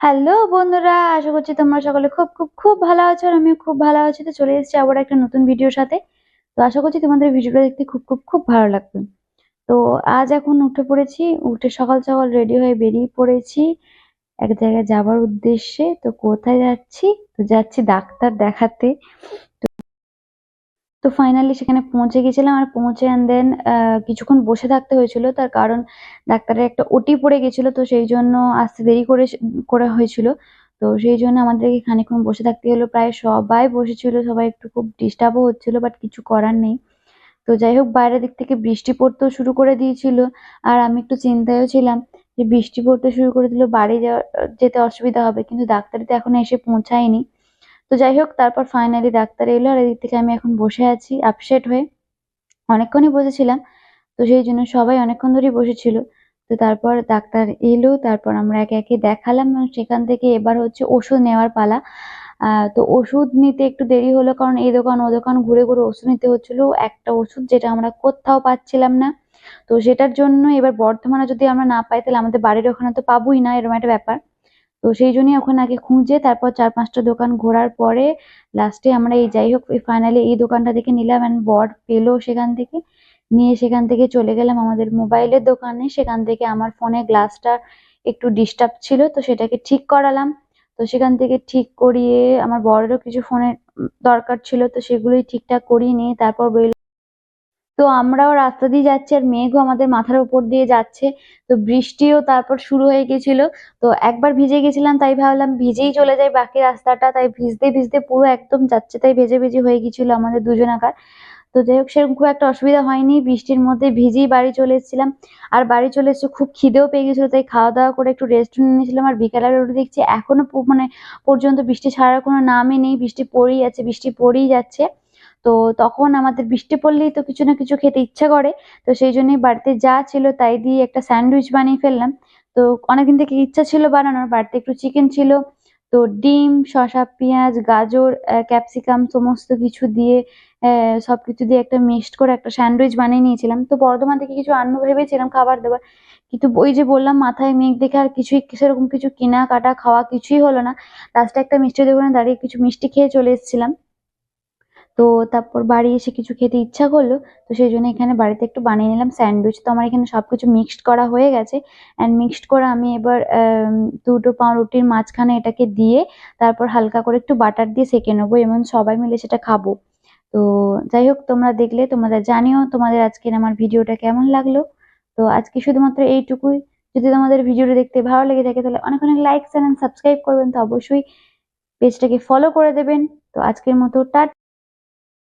Hello বন্ধুরা, আশা করছি তোমরা সকলে খুব খুব খুব ভালো আছো আর আমিও খুব ভালো আছি। তো চলে এসেছি আবার একটা নতুন ভিডিওর সাথে। তো আশা করছি তোমাদের ভিডিওটা দেখতে খুব খুব খুব ভালো লাগবে। তো আজ এখন উঠে পড়েছি, উঠে সকাল সকাল রেডি হয়ে বেরিয়ে পড়েছি এক জায়গায় যাবার উদ্দেশ্যে। তো কোথায় যাচ্ছি? তো যাচ্ছি ডাক্তার দেখাতে। তো ফাইনালি সেখানে পৌঁছে গেছিলাম আর পৌঁছে অ্যান্ড দেন কিছুক্ষণ বসে থাকতে হয়েছিল। তার কারণ ডাক্তারের একটা ওটি পড়ে গেছিল তো সেই জন্য আসতে দেরি করে করা হয়েছিল। তো সেই জন্য আমাদেরকে খানিকক্ষণ বসে থাকতে হলো। প্রায় সবাই বসেছিল, সবাই একটু খুব ডিস্টার্বও হচ্ছিল বাট কিছু করার নেই। তো যাই হোক, বাইরের দিক থেকে বৃষ্টি পড়তেও শুরু করে দিয়েছিল। আর আমি একটু চিন্তায়ও ছিলাম যে বৃষ্টি পড়তে শুরু করে দিল, বাড়ি যাওয়া, যেতে অসুবিধা হবে। কিন্তু ডাক্তারি তো এখনও এসে পৌঁছায়নি। তো যাই হোক তারপর ফাইনালি ডাক্তার এলো আর এদিক থেকে আমি এখন বসে আছি আপসেট হয়ে। অনেকক্ষণই বসেছিলাম, তো সেই জন্য সবাই অনেকক্ষণ ধরেই বসেছিল। তো তারপর ডাক্তার এলো, তারপর আমরা একে একে দেখালাম এবং সেখান থেকে এবার হচ্ছে ওষুধ নেওয়ার পালা। তো ওষুধ নিতে একটু দেরি হলো কারণ এই দোকান, ও দোকান ঘুরে ঘুরে ওষুধ নিতে হচ্ছিল। একটা ওষুধ যেটা আমরা কোথাও পাচ্ছিলাম না। তো সেটার জন্য এবার বর্ধমানে যদি আমরা না পাই, তাহলে আমাদের বাড়ির ওখানে তো পাবোই না, এরকম একটা ব্যাপার। তো সেই জন্যই ওখানে আগে খুঁজে তারপর চার পাঁচটা দোকান ঘোরার পরে লাস্টে আমরা এই যাই হোক ফাইনালি এই দোকানটা থেকে নিলাম অ্যান্ড বর পেল সেখান থেকে। নিয়ে সেখান থেকে চলে গেলাম আমাদের মোবাইলের দোকানে। সেখান থেকে আমার ফোনে গ্লাসটা একটু ডিস্টার্ব ছিল, তো সেটাকে ঠিক করালাম। তো সেখান থেকে ঠিক করিয়ে আমার বরেরও কিছু ফোনের দরকার ছিল, তো সেগুলোই ঠিকঠাক করিয়ে নিয়ে তারপর বেরোলাম। তো আমরাও রাস্তা দিয়ে যাচ্ছি আর মেঘও আমাদের মাথার উপর দিয়ে যাচ্ছে। তো বৃষ্টিও তারপর শুরু হয়ে গেছিল। তো একবার ভিজে গেছিলাম, তাই ভাবলাম ভিজেই চলে যাই বাকি রাস্তাটা। তাই ভিজতে ভিজতে পুরো একদম যাচ্ছে, তাই ভেজে ভেজে হয়ে গেছিল আমাদের দুজনাকার তো যাই হোক, সেরকম খুব একটা অসুবিধা হয়নি। বৃষ্টির মধ্যে ভিজেই বাড়ি চলে এসেছিলাম। আর বাড়ি চলে এসেছি খুব খিদেও পেয়ে গেছিল, তাই খাওয়া দাওয়া করে একটু রেস্ট নিয়েছিলাম। আর বিকালের রোদে দেখছি এখনও মানে পর্যন্ত বৃষ্টি ছাড়ার কোনো নামই নেই। বৃষ্টি পড়েই আছে, বৃষ্টি পড়েই যাচ্ছে। তো তখন আমাদের বৃষ্টি পড়লেই তো কিছু না কিছু খেতে ইচ্ছা করে। তো সেই জন্যই বাড়িতে যা ছিল তাই দিয়ে একটা স্যান্ডউইচ বানিয়ে ফেললাম। তো অনেকদিন থেকে ইচ্ছা ছিল বানানোর, বাড়িতে একটু চিকেন ছিল। তো ডিম, শসা, পেঁয়াজ, গাজর ক্যাপসিকাম সমস্ত কিছু দিয়ে সব কিছু দিয়ে একটা মিক্সড করে একটা স্যান্ডউইচ বানিয়ে নিয়েছিলাম। তো বর্ধমান থেকে কিছু আনব ভেবেছিলাম, খাবার দাবার। কিন্তু ওই যে বললাম, মাথায় মেঘ দেখে আর কিছুই সেরকম কিছু কেনা কাটা খাওয়া কিছুই হলো না। লাস্টে একটা মিষ্টির দোকানে দাঁড়িয়ে কিছু মিষ্টি খেয়ে চলে এসেছিলাম। তো তারপর বাড়ি এসে কিছু খেতে ইচ্ছা করল, তো সেই জন্য এখানে বাড়িতে একটু বানিয়ে নিলাম স্যান্ডউইচ। তো আমার এখানে সব কিছু মিক্সড করা হয়ে গেছে। অ্যান্ড মিক্সড করে আমি এবার দুটো পাউরুটির মাঝখানে এটাকে দিয়ে তারপর হালকা করে একটু বাটার দিয়ে সেঁকে নেব এবং সবাই মিলে সেটা খাব। তো যাই হোক, তোমরা দেখলে তোমাদের জানিও তোমাদের আজকের আমার ভিডিওটা কেমন লাগল। তো আজকে শুধুমাত্র এইটুকুই। যদি তোমাদের ভিডিওটা দেখতে ভালো লেগে থাকে, তাহলে অনেক অনেক লাইক চ্যানেল সাবস্ক্রাইব করবেন। তো অবশ্যই পেজটাকে ফলো করে দেবেন। তো আজকের মতো টাটা